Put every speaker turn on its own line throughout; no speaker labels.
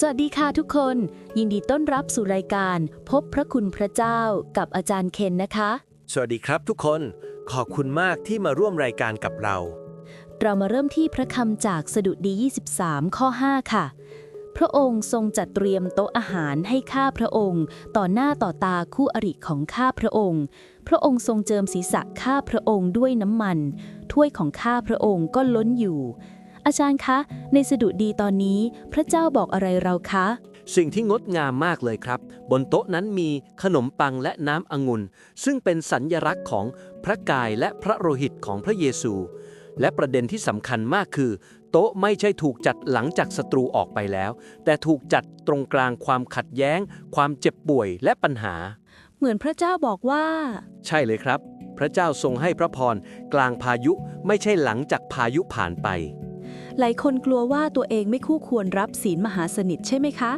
สวัสดีค่ะทุกคน ยินดีต้อนรับสู่รายการ พบพระคุณพระเจ้ากับอาจารย์เคนนะคะ
สวัสดีครับทุกคน ขอบคุณมากที่มาร่วมรายการกับเรา
เรามาเริ่มที่พระคำจากสดุดี 23 ข้อ 5 ค่ะ พระองค์ทรงจัดเตรียมโต๊ะอาหารให้ข้าพระองค์ ต่อหน้าต่อตาคู่อริของข้าพระองค์ พระองค์ทรงเจิมศีรษะข้าพระองค์ด้วยน้ำมัน ถ้วยของข้าพระองค์ก็ล้นอยู่ อาจารย์คะ ในสดุดีตอนนี้พระเจ้าบอกอะไรเราคะ
สิ่งที่งดงามมากเลยครับ บนโต๊ะนั้นมีขนมปังและน้ำองุ่น ซึ่งเป็นสัญญลักษณ์ของพระกายและพระโลหิตของพระเยซู และประเด็นที่สำคัญมากคือ โต๊ะไม่ใช่ถูกจัดหลังจากศัตรูออกไปแล้ว แต่ถูกจัดตรงกลางความขัดแย้ง ความเจ็บป่วยและปัญหา
เหมือนพระเจ้าบอกว่า
ใช่เลยครับ พระเจ้าทรงให้พระพรกลางพายุไม่ใช่หลังจากพายุผ่านไป
หลายคนกลัวว่าตัวเองไม่คู่ควรรับศีลมหาสนิทใช่ไหมคะ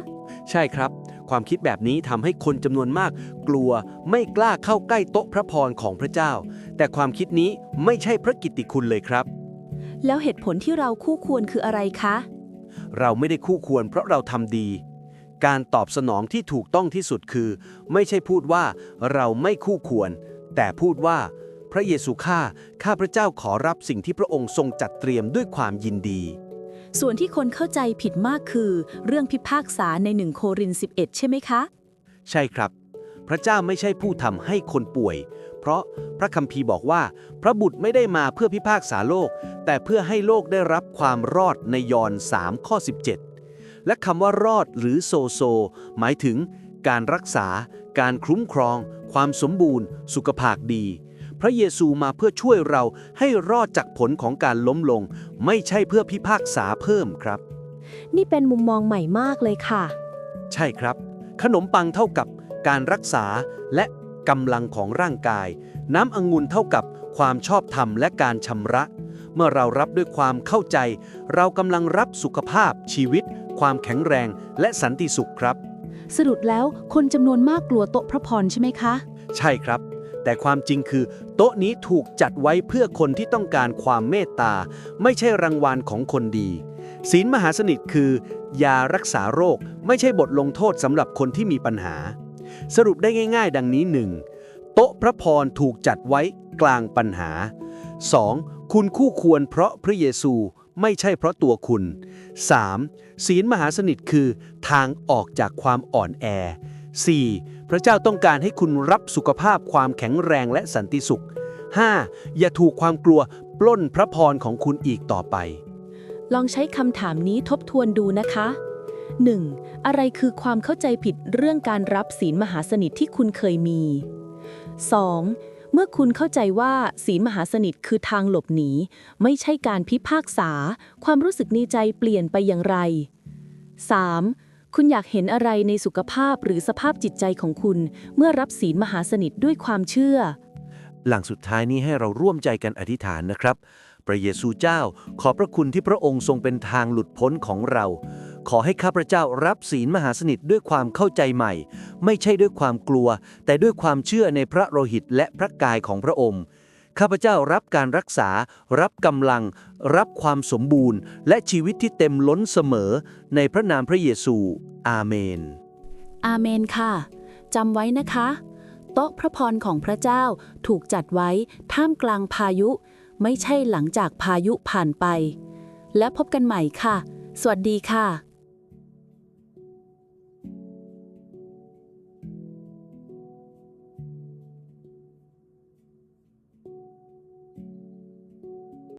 ใช่ครับ ความคิดแบบนี้ทำให้คนจำนวนมาก กลัวไม่กล้าเข้าใกล้โต๊ะพระพรของพระเจ้า แต่ความคิดนี้ไม่ใช่พระกิตติคุณเลยครับ
แล้วเหตุผลที่เราคู่ควรคืออะไรคะ
เราไม่ได้คู่ควรเพราะเราทำดี การตอบสนองที่ถูกต้องที่สุดคือ ไม่ใช่พูดว่าเราไม่คู่ควร แต่พูดว่า พระเยซูข้าข้าพระเจ้าขอรับสิ่งที่พระองค์ทรงจัดเตรียมด้วยความยินดี
ส่วนที่คนเข้าใจผิดมากคือ เรื่องพิพากษาในหนึ่งโคริน11 ใช่ไหมคะ
ใช่ครับ พระเจ้าไม่ใช่ผู้ทำให้คนป่วย เพราะพระคัมภีร์บอกว่า พระบุตรไม่ได้มาเพื่อพิพากษาโลก แต่เพื่อให้โลกได้รับความรอดในยอห์น3ข้อ 17 และคำว่ารอดหรือโซโซ หมายถึง การรักษา การคุ้มครอง ความสมบูรณ์ สุขภาพดี พระเยซูมาเพื่อช่วยเราให้รอดจากผลของการล้มลง ไม่ใช่เพื่อพิพากษาเพิ่มครับ
นี่เป็นมุมมองใหม่มากเลยค่ะ
ใช่ครับ ขนมปังเท่ากับการรักษาและกำลังของร่างกาย น้ำองุ่นเท่ากับความชอบธรรมและการชำระ เมื่อเรารับด้วยความเข้าใจ เรากำลังรับสุขภาพ ชีวิต ความแข็งแรง และสันติสุขครับ
สรุปแล้วคนจำนวนมากกลัวโต๊ะพระพรใช่ไหมคะ
ใช่ครับ แต่ความจริงคือ โต๊ะนี้ถูกจัดไว้เพื่อคนที่ต้องการความเมตตา ไม่ใช่รางวัลของคนดี ศีลมหาสนิทคือ ยารักษาโรค ไม่ใช่บทลงโทษสำหรับคนที่มีปัญหา สรุปได้ง่าย ๆ ดังนี้ 1. โต๊ะพระพรถูกจัดไว้กลางปัญหา 2. คุณคู่ควรเพราะพระเยซูไม่ใช่เพราะตัวคุณ 3. ศีลมหาสนิทคือทางออกจากความอ่อนแอ 4. พระเจ้าต้องการให้คุณรับสุขภาพความแข็งแรงและสันติสุข 5. อย่าถูกความกลัวปล้นพระพรของคุณอีกต่อไป
ลองใช้คำถามนี้ทบทวนดูนะคะ 1. อะไรคือความเข้าใจผิดเรื่องการรับศีลมหาสนิทที่คุณเคยมี 2. เมื่อคุณเข้าใจว่าศีลมหาสนิทคือทางหลบหนี ไม่ใช่การพิพากษา ความรู้สึกในใจเปลี่ยนไปอย่างไร 3. คุณอยากเห็นอะไรในสุขภาพหรือสภาพจิตใจของคุณ เมื่อรับศีลมหาสนิทด้วยความเชื่อ
หลังสุดท้ายนี้ให้เราร่วมใจกันอธิษฐานนะครับ พระเยซูเจ้า ขอบพระคุณที่พระองค์ทรงเป็นทางหลุดพ้นของเรา ขอให้ข้าพระเจ้ารับศีลมหาสนิทด้วยความเข้าใจใหม่ ไม่ใช่ด้วยความกลัว แต่ด้วยความเชื่อในพระโลหิตและพระกายของพระองค์ ข้าพเจ้ารับการรักษา รับกำลัง รับความสมบูรณ์ และชีวิตที่เต็มล้นเสมอ ในพระนามพระเยซู อาเมน
อาเมนค่ะจำไว้นะคะ โต๊ะพระพรของพระเจ้าถูกจัดไว้ท่ามกลางพายุ ไม่ใช่หลังจากพายุผ่านไป และพบกันใหม่ค่ะ สวัสดีค่ะ